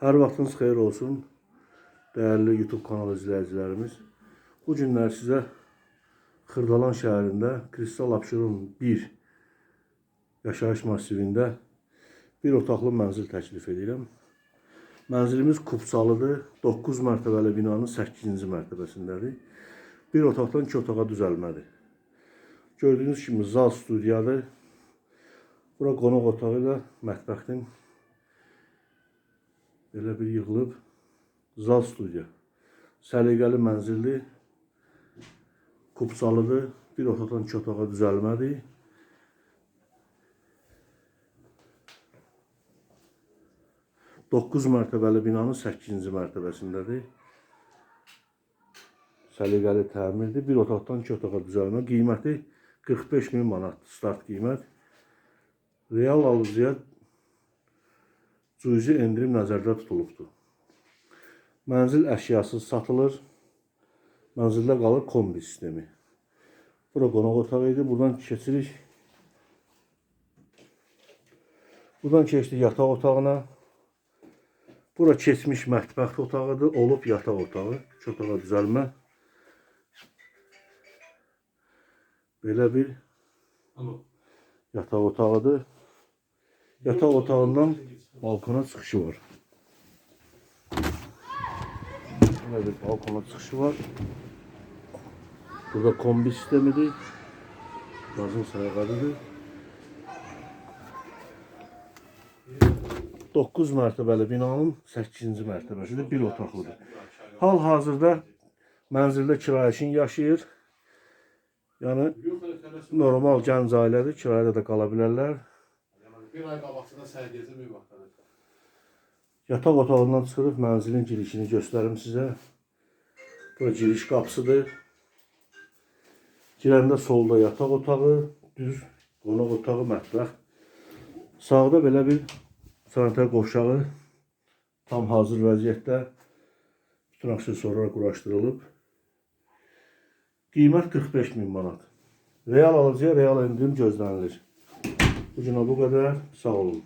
Hər vaxtınız xeyir olsun, dəyərli YouTube kanalı izləyicilərimiz. Bu günlər sizə Xırdalan şəhərində Kristal Abşeron 1 yaşayış massivində bir otaqlı mənzil təklif edirəm. Mənzilimiz Kupsalıdır. 9 mərtəbəli binanın 8-ci mərtəbəsindədir. Bir otaqdan iki otağa düzəlmədir. Gördüyünüz kimi zal studiyadır. Bura qonaq otağı ilə mətbəxin belə bir yığılıb zal studiya. Səliqəli mənzildir. Kupsalıdır. Bir otaqdan iki otağa düzəlmədir. Doqquz mərtəbəli binanın 8-ci mərtəbəsindədir. Səliqəli təmirdir. Bir otaqdan iki otağa düzəlmə. Qiyməti 45 min manat start qiymət. Real alıcıya cüzi endirim nəzərdə tutulubdur. Mənzil əşyasız satılır. Mənzildə qalır kombi sistemi. Bura qonaq otağı idi. Buradan keçirik. Buradan keçdik yataq otağına. Bura keçmiş mətbəx otağıdır. Olub yataq otağı. İki otağa düzəlmə. Belə bir yataq otağıdır. Yataq otağından balkona çıxışı var. Böyle bir balkona çıxışı var. Burada kombi sistemidir. Lazım sayğalıdır. 9 mərtəbəli binanın 8-ci mərtəbəsidir. Bir otaqlıdır. Hal-hazırda mənzildə kirayəşin yaşayır. Yəni normal gənc ailədir, kirayədə də qala bilərlər. Bir ay qabaqçıda sərgəcə bir vaxtlar. Yataq otağından çıxırıq, mənzilin girişini göstərim sizə. Bura giriş qapısıdır. Girəndə solda yataq otağı, düz qonaq otağı, mətbəx. Sağda belə bir sanitar qovşağı tam hazır vəziyyətdə bütün aksesuarlar quraşdırılıb. Qiymət 45 min manat. Real alıcıya real endirim gözlənilir. Günə bu qədər. Sağ olun.